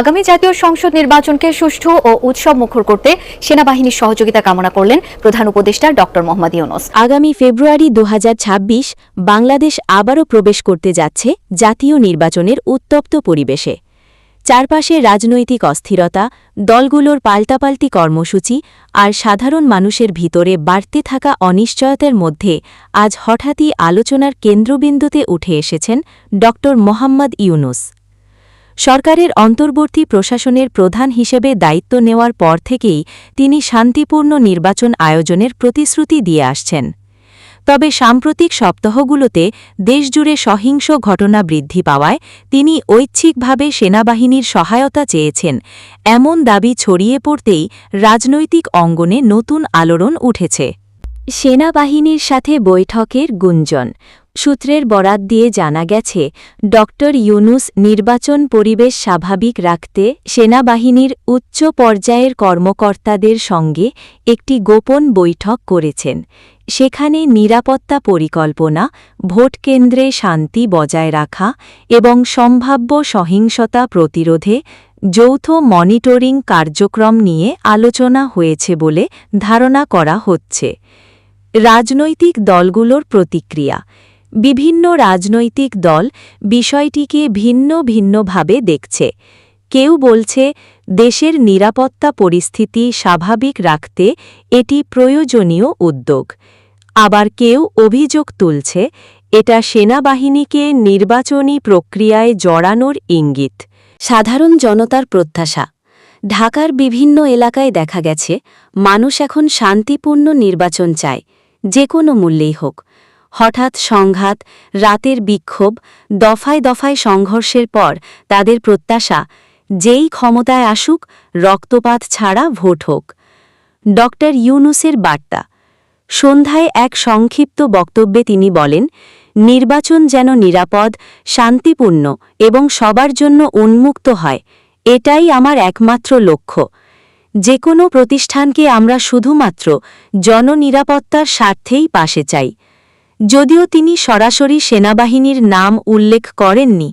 আগামী জাতীয় সংসদ নির্বাচনকে সুষ্ঠু ও উৎসব মুখর করতে সেনাবাহিনীর সহযোগিতা কামনা করলেন প্রধান উপদেষ্টা ডক্টর মোহাম্মদ ইউনুস। আগামী ফেব্রুয়ারি দু হাজার ছাব্বিশ বাংলাদেশ আবারও প্রবেশ করতে যাচ্ছে জাতীয় নির্বাচনের উত্তপ্ত পরিবেশে। চারপাশে রাজনৈতিক অস্থিরতা, দলগুলোর পাল্টাপাল্টি কর্মসূচি আর সাধারণ মানুষের ভিতরে বাড়তে থাকা অনিশ্চয়তার মধ্যে আজ হঠাৎই আলোচনার কেন্দ্রবিন্দুতে উঠে এসেছেন ড মোহাম্মদ ইউনুস। সরকারের অন্তর্বর্তী প্রশাসনের প্রধান হিসেবে দায়িত্ব নেওয়ার পর থেকেই তিনি শান্তিপূর্ণ নির্বাচন আয়োজনের প্রতিশ্রুতি দিয়ে আসছেন। তবে সাম্প্রতিক সপ্তাহগুলোতে দেশজুড়ে সহিংস ঘটনা বৃদ্ধি পাওয়ায় তিনি ঐচ্ছিকভাবে সেনাবাহিনীর সহায়তা চেয়েছেন। এমন দাবি ছড়িয়ে পড়তেই রাজনৈতিক অঙ্গনে নতুন আলোড়ন উঠেছে। সেনাবাহিনীর সাথে বৈঠকের গুঞ্জন সূত্রের বরাত দিয়ে জানা গেছে ড ইউনুস নির্বাচন পরিবেশ স্বাভাবিক রাখতে সেনাবাহিনীর উচ্চ পর্যায়ের কর্মকর্তাদের সঙ্গে একটি গোপন বৈঠক করেছেন। সেখানে নিরাপত্তা পরিকল্পনা ভোটকেন্দ্রে শান্তি বজায় রাখা এবং সম্ভাব্য সহিংসতা প্রতিরোধে যৌথ মনিটরিং কার্যক্রম নিয়ে আলোচনা হয়েছে বলে ধারণা করা হচ্ছে। রাজনৈতিক দলগুলোর প্রতিক্রিয়া বিভিন্ন রাজনৈতিক দল বিষয়টিকে ভিন্ন ভিন্নভাবে দেখছে। কেউ বলছে, দেশের নিরাপত্তা পরিস্থিতি স্বাভাবিক রাখতে এটি প্রয়োজনীয় উদ্যোগ। আবার কেউ অভিযোগ তুলছে, এটা সেনাবাহিনীকে নির্বাচনী প্রক্রিয়ায় জড়ানোর ইঙ্গিত। সাধারণ জনতার প্রত্যাশা। ঢাকার বিভিন্ন এলাকায় দেখা গেছে, মানুষ এখন শান্তিপূর্ণ নির্বাচন চায়, যে কোনো মূল্যেই হোক। হঠাৎ সংঘাত, রাতের বিক্ষোভ, দফায় দফায় সংঘর্ষের পর তাদের প্রত্যাশা, যেই ক্ষমতায় আসুক, রক্তপাত ছাড়া ভোট হোক। ড ইউনুসের বার্তা। সন্ধ্যায় এক সংক্ষিপ্ত বক্তব্যে তিনি বলেন, নির্বাচন যেন নিরাপদ, শান্তিপূর্ণ এবং সবার জন্য উন্মুক্ত হয়, এটাই আমার একমাত্র লক্ষ্য। যে কোনো প্রতিষ্ঠানকে আমরা শুধুমাত্র জননিরাপত্তার স্বার্থেই পাশে চাই। যদিও তিনি সরাসরি সেনাবাহিনীর নাম উল্লেখ করেননি,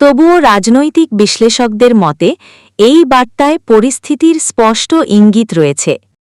তবুও রাজনৈতিক বিশ্লেষকদের মতে, এই বার্তায় পরিস্থিতির স্পষ্ট ইঙ্গিত রয়েছে।